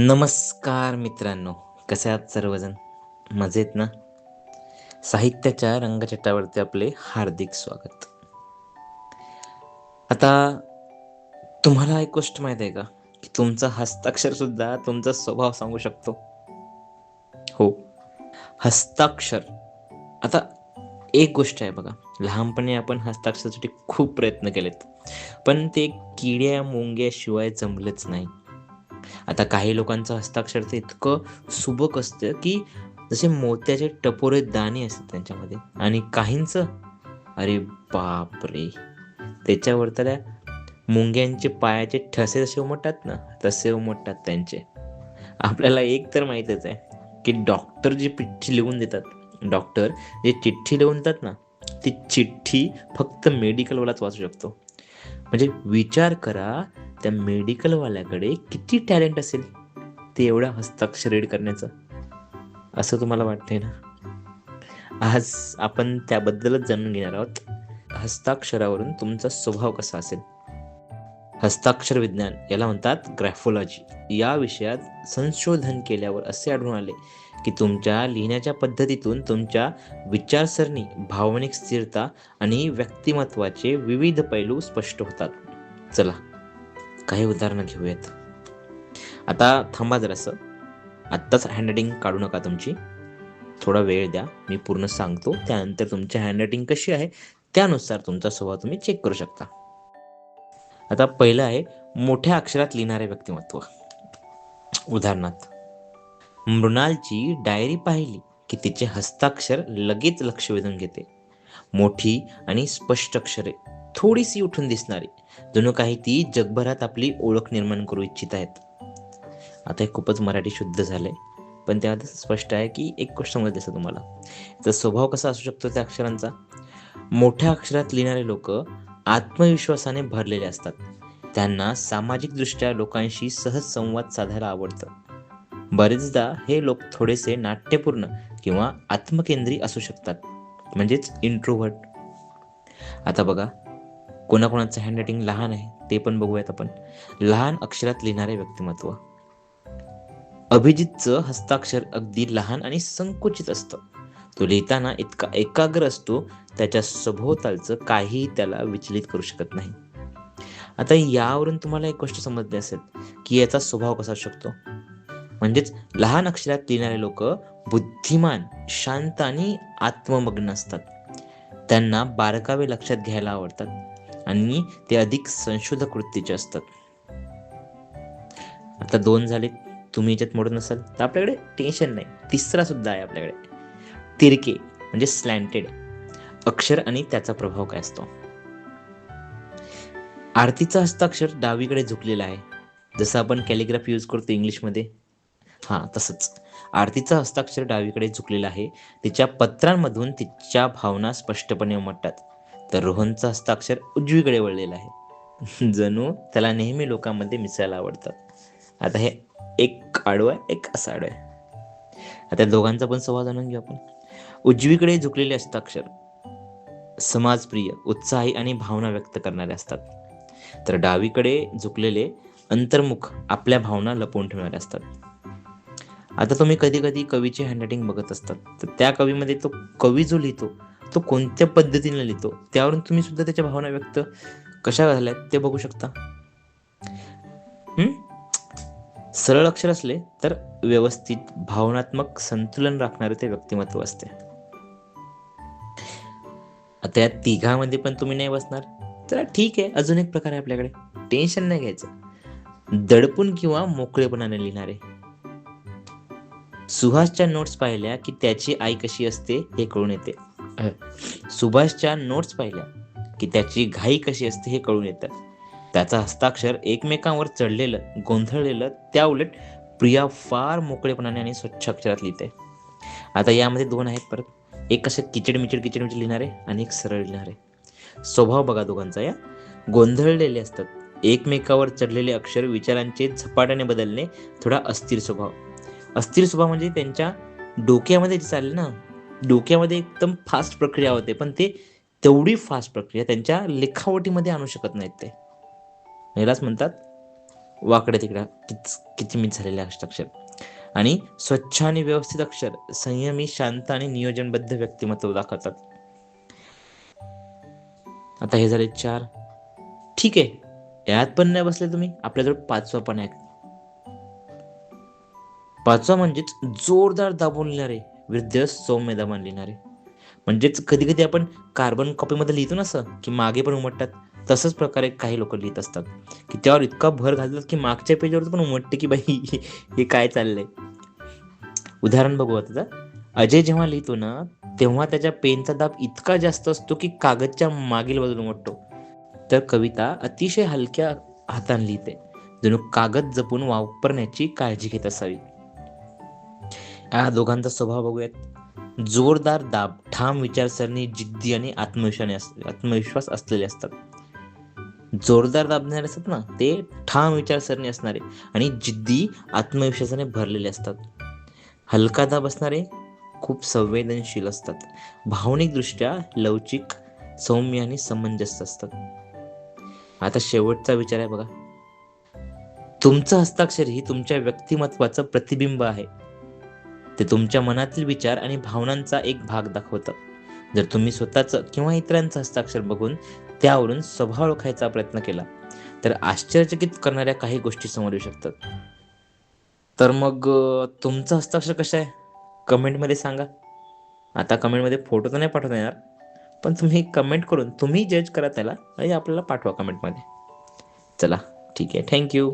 नमस्कार मित्रांनो कसे आहात सर्वजण? मजेत ना? साहित्याच्या रंगछटावरती आपले हार्दिक स्वागत. आता तुम्हाला एक गोष्ट माहीत आहे का? की तुमचा हस्ताक्षर सुद्धा तुमचा स्वभाव सांगू शकतो. हो. हस्ताक्षर. आता एक गोष्ट आहे बघा लहानपणी आपण हस्ताक्षरासाठी खूप प्रयत्न केलेत. पण ते किड्या मुंग्याशिवाय जमलंच नाही. आता काही लोकांचं हस्ताक्षर तर इतकं सुबक असतं की जसे मोत्याचे टपोरे दाणे असतात त्यांच्यामध्ये. आणि काहींचं अरे बाप रे त्याच्यावर तर मुंग्यांचे पायाचे ठसे जसे उमटतात ना तसे उमटतात त्यांचे. आपल्याला एक तर माहीतच आहे की डॉक्टर जी चिठ्ठी लिहून देतात डॉक्टर जे चिठ्ठी लिहून देतात ना ती चिठ्ठी फक्त मेडिकलवालाच वाचू शकतो. म्हणजे विचार करा त्या मेडिकलवाल्याकडे किती टॅलेंट असेल ते एवढा हस्ताक्षर रीड करण्याचं? असं तुम्हाला वाटतंय ना? आज आपण त्याबद्दलच जाणून घेणार आहोत. हस्ताक्षरावरून तुमचा स्वभाव कसा असेल? हस्ताक्षर विज्ञान याला म्हणतात ग्रॅफोलॉजी. या विषयात संशोधन केल्यावर असे आढळून आले की तुमच्या लिहिण्याच्या पद्धतीतून तुमच्या विचारसरणी भावनिक स्थिरता आणि व्यक्तिमत्वाचे विविध पैलू स्पष्ट होतात. चला काही उदाहरणं घेऊयात. आता थांबा जरासं. आत्ताच हँडरायटिंग काढू नका तुमची. थोडा वेळ द्या. मी पूर्ण सांगतो. त्यानंतर तुमची हँडरायटिंग कशी आहे त्यानुसार तुमचा स्वभाव तुम्ही चेक करू शकता. आता पहिलं आहे मोठ्या अक्षरात लिहिणारे व्यक्तिमत्व. उदाहरणार्थ मृणालची डायरी पाहिली की तिचे हस्ताक्षर लगेच लक्ष वेधून घेते. मोठी आणि स्पष्ट अक्षरे. थोडीशी उठून दिसणारी. जणू काही ती जगभरात आपली ओळख निर्माण करू इच्छित आहेत. आता हे खूपच मराठी शुद्ध झालंय. पण त्यात स्पष्ट आहे की एक गोष्ट समजते असं तुम्हाला. तर स्वभाव कसा असू शकतो त्या अक्षरांचा? मोठ्या अक्षरात लिहिणारे लोक आत्मविश्वासाने भरलेले असतात. त्यांना सामाजिकदृष्ट्या लोकांशी सहज संवाद साधायला आवडतं. बरेचदा हे लोक थोडेसे नाट्यपूर्ण किंवा आत्मकेंद्री असू शकतात. म्हणजेच इंट्रोव्हर्ट आता बघा कोणाकोणाचं हँडरायटिंग लहान आहे ते पण बघूयात आपण. लहान अक्षरात लिहिणारे व्यक्तिमत्व. अभिजितचं हस्ताक्षर अगदी लहान आणि संकुचित असतं. तो लिहिताना इतका एकाग्र असतो त्याच्या सभोवतालचं काहीही त्याला विचलित करू शकत नाही. आता यावरून तुम्हाला एक गोष्ट समजली असेल की याचा स्वभाव कसा असू शकतो? म्हणजेच लहान अक्षरात लिहिणारे लोक बुद्धिमान शांत आणि आत्ममग्न असतात. त्यांना बारकावे लक्षात घ्यायला आवडतात. आणि ते अधिक संशोधक वृत्तीचे असतात. आता दोन झाले तुम्ही याच्यात मोडत नसाल तर आपल्याकडे टेन्शन नाही. तिसरा सुद्धा आहे आपल्याकडे. तिरके म्हणजे स्लॅन्टेड अक्षर आणि त्याचा प्रभाव काय असतो? आरतीचा हस्ताक्षर डावीकडे झुकलेला आहे. जसं आपण कॅलिग्राफी यूज करतो इंग्लिशमध्ये हां तसंच. आरतीचा हस्ताक्षर डावीकडे झुकलेला आहे. तिच्या पत्रांमधून तिच्या भावना स्पष्टपणे उमटतात. तर रोहनचं हस्ताक्षर उजवीकडे वळलेलं आहे. जणू त्याला नेहमी लोकांमध्ये मिसळायला आवडतात. आता हे एक आडवं आहे एक असं आडवं आहे. आता दोघांचा पण संवाद जाणून घेऊ आपण. उजवीकडे झुकलेले हस्ताक्षर समाजप्रिय उत्साही आणि भावना व्यक्त करणारे असतात. तर डावीकडे झुकलेले अंतर्मुख आपल्या भावना लपवून ठेवणारे असतात. आता तुम्ही कधी कधी कवीचे हँडरायटिंग बघत असतात. तर त्या कवीमध्ये तो कवी जो लिहितो तो कोणत्या पद्धतीने लिहितो? त्यावरून तुम्ही सुद्धा त्याच्या भावना व्यक्त कशा झाल्यात ते बघू शकता. हम्म? सरळ अक्षर असले तर व्यवस्थित भावनात्मक संतुलन राखणारे ते व्यक्तिमत्व असते. आता या तिघामध्ये पण तुम्ही नाही बसणार? तर ठीक आहे अजून एक प्रकार आहे आपल्याकडे. टेन्शन नाही घ्यायचं. दडपून किंवा मोकळेपणाने लिहिणारे. सुहासच्या नोट्स पाहिल्या की त्याची आई कशी असते हे कळून येते. सुभाषच्या नोट्स पाहिल्या की त्याची घाई कशी असते हे कळून येतं. त्याचा हस्ताक्षर एकमेकांवर चढलेलं गोंधळलेलं त्या उलट प्रिया फार मोकळेपणाने आणि स्वच्छ अक्षरात लिहिते. आता यामध्ये दोन आहेत परत. एक कसं किचड मिचड किचड मिचड लिहिणारे आणि एक सरळ लिहिणारे. स्वभाव बघा दोघांचा या. गोंधळलेले असतात. एकमेकावर चढलेले अक्षर विचारांचे झपाट्याने बदलणे थोडा अस्थिर स्वभाव. अस्थिर स्वभाव म्हणजे त्यांच्या डोक्यामध्ये जे चालले ना डोक्यामध्ये एकदम फास्ट प्रक्रिया होते पण ते तेवढी फास्ट प्रक्रिया त्यांच्या लेखावटीमध्ये आणू शकत नाहीत ते. यालाच म्हणतात वाकडे तिकडे किचमीच झालेले हस्ताक्षर. आणि स्वच्छ आणि व्यवस्थित अक्षर संयमी शांत आणि नियोजनबद्ध व्यक्तिमत्व दाखवतात. आता हे झाले चार. ठीक आहे यात पण नाही बसले तुम्ही आपल्याजवळ पाचवा पण आहे. पाचवा म्हणजेच जोरदार दाबून लिहिणारे. विरुद्ध सौम्य दाबून लिहिणारे म्हणजेच कधी कधी आपण कार्बन कॉपीमध्ये लिहितो ना असं की मागे पण उमटतात तसंच प्रकारे काही लोक लिहित असतात. की त्यावर इतका भर घालतात की मागच्या पेजवर पण उमटते की बाई हे काय चाललंय? उदाहरण बघू आता अजय जेव्हा लिहितो ना तेव्हा त्याच्या पेनचा दाब इतका जास्त असतो की कागदच्या मागील बाजूला उमटतो. तर कविता अतिशय हलक्या हाताने लिहिते. जणू कागद जपून वापरण्याची काळजी घेत असावी. या दोघांचा स्वभाव बघूयात. जोरदार दाब ठाम विचारसरणी जिद्दी आणि आत्मविश्वाने आत्मविश्वास असलेले असतात. जोरदार दाबणारे असतात ना ते ठाम विचारसरणी असणारे आणि जिद्दी आत्मविश्वासाने भरलेले असतात. हलका दाब असणारे खूप संवेदनशील असतात. भावनिकदृष्ट्या लवचिक सौम्य आणि समंजस असतात. आता शेवटचा विचार आहे बघा. तुमचं हस्ताक्षर ही तुमच्या व्यक्तिमत्वाचं प्रतिबिंब आहे. ते तुमच्या मनातील विचार आणि भावनांचा एक भाग दाखवतात जर तुम्ही स्वतःचं किंवा इतरांचं हस्ताक्षर बघून त्यावरून स्वभाव ओळखायचा प्रयत्न केला तर आश्चर्यचकित करणाऱ्या काही गोष्टी समोर येऊ शकतात. तर मग तुमचं हस्ताक्षर कसं आहे? कमेंटमध्ये सांगा. आता कमेंटमध्ये फोटो तर नाही पाठवता येणार पण तुम्ही कमेंट करून तुम्ही जज करा त्याला आणि आपल्याला पाठवा कमेंटमध्ये. चला ठीक आहे. थँक्यू